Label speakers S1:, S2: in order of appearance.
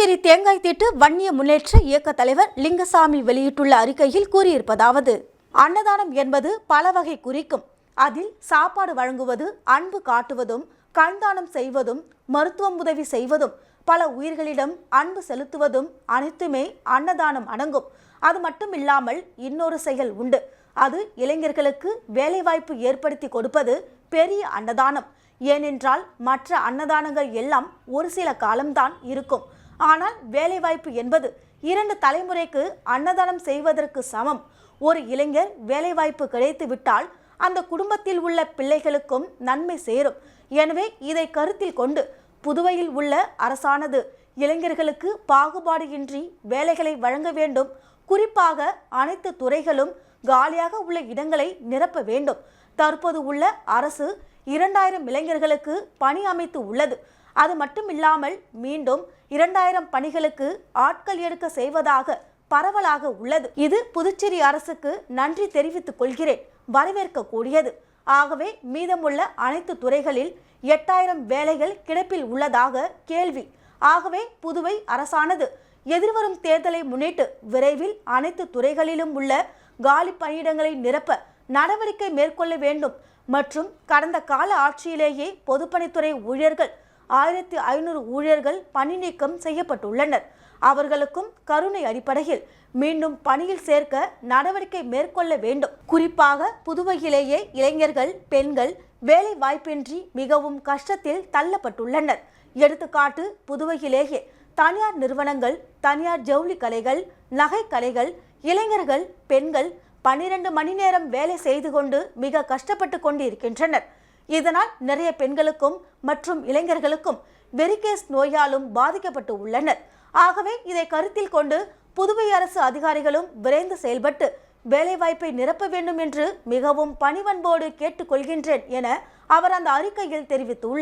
S1: புதுச்சேரி தேங்காய் திட்டு வன்னிய முன்னேற்ற இயக்க தலைவர் லிங்கசாமி வெளியிட்டுள்ள அறிக்கையில் கூறியிருப்பதாவது அன்னதானம் என்பது பல வகை குறிக்கும். அதில் சாப்பாடு வழங்குவது அன்பு காட்டுவதும் கண்தானம் செய்வதும் மருத்துவம் உதவி செய்வதும் பல உயிர்களிடம் அன்பு செலுத்துவதும் அனைத்துமே அன்னதானம் அடங்கும். அது மட்டும் இல்லாமல் இன்னொரு செயல் உண்டு. அது இளைஞர்களுக்கு வேலைவாய்ப்பு ஏற்படுத்தி கொடுப்பது பெரிய அன்னதானம். ஏனென்றால் மற்ற அன்னதானங்கள் எல்லாம் ஒரு சில காலம்தான் இருக்கும். ஆனால் வேலைவாய்ப்பு என்பது இரண்டு தலைமுறைக்கு அன்னதானம் செய்வதற்கு சமம். ஒரு இளைஞர் வேலைவாய்ப்பு கிடைத்து விட்டால் அந்த குடும்பத்தில் உள்ள பிள்ளைகளுக்கும் நன்மை சேரும். எனவே இதை கருத்தில் கொண்டு புதுவையில் உள்ள அரசானது இளைஞர்களுக்கு பாகுபாடு இன்றி வேலைகளை வழங்க வேண்டும். குறிப்பாக அனைத்து துறைகளும் காலியாக உள்ள இடங்களை நிரப்ப வேண்டும். தற்போது உள்ள அரசு இரண்டாயிரம் இளைஞர்களுக்கு பணி அமைத்து உள்ளது. அது மட்டும் இல்லாமல் மீண்டும் இரண்டாயிரம் பணிகளுக்கு ஆட்கள் எடுக்க செய்வதாக பரவலாக உள்ளது. இது புதுச்சேரி அரசுக்கு நன்றி தெரிவித்துக் கொள்கிறேன். வரவேற்கக்கூடியது. ஆகவே மீதமுள்ள அனைத்து துறைகளில் எட்டாயிரம் வேலைகள் கிடப்பில் உள்ளதாக கேள்வி. ஆகவே புதுவை அரசானது எதிர்வரும் தேர்தலை முன்னிட்டு விரைவில் அனைத்து துறைகளிலும் உள்ள காலி பணியிடங்களை நிரப்ப நடவடிக்கை மேற்கொள்ள வேண்டும். மற்றும் கடந்த கால ஆட்சியிலேயே பொதுப்பணித்துறை ஊழியர்கள் ஆயிரத்தி ஐநூறு ஊழியர்கள் பணி நீக்கம் செய்யப்பட்டுள்ளனர். அவர்களுக்கும் கருணை அடிப்படையில் மீண்டும் பணியில் சேர்க்க நடவடிக்கை மேற்கொள்ள வேண்டும். குறிப்பாக புதுவையிலேயே இளைஞர்கள் பெண்கள் வேலை வாய்ப்பின்றி மிகவும் கஷ்டத்தில் தள்ளப்பட்டுள்ளனர். எடுத்துக்காட்டு புதுவையிலேயே தனியார் நிறுவனங்கள் தனியார் ஜவுளி கலைகள் நகை கலைகள் இளைஞர்கள் பெண்கள் பன்னிரண்டு மணி நேரம் வேலை செய்து கொண்டு மிக கஷ்டப்பட்டு கொண்டு இருக்கின்றனர் இதனால் நிறைய பெண்களுக்கும் மற்றும் இளைஞர்களுக்கும் வெரிகேஸ் நோயாலும் பாதிக்கப்பட்டு உள்ளனர். ஆகவே இதை கருத்தில் கொண்டு புதுவை அரசு அதிகாரிகளும் விரைந்து செயல்பட்டு வேலைவாய்ப்பை நிரப்ப வேண்டும் என்று மிகவும் பணிவன்போடு கேட்டுக்கொள்கின்றேன் என அவர் அந்த அறிக்கையில் தெரிவித்துள்ளார்.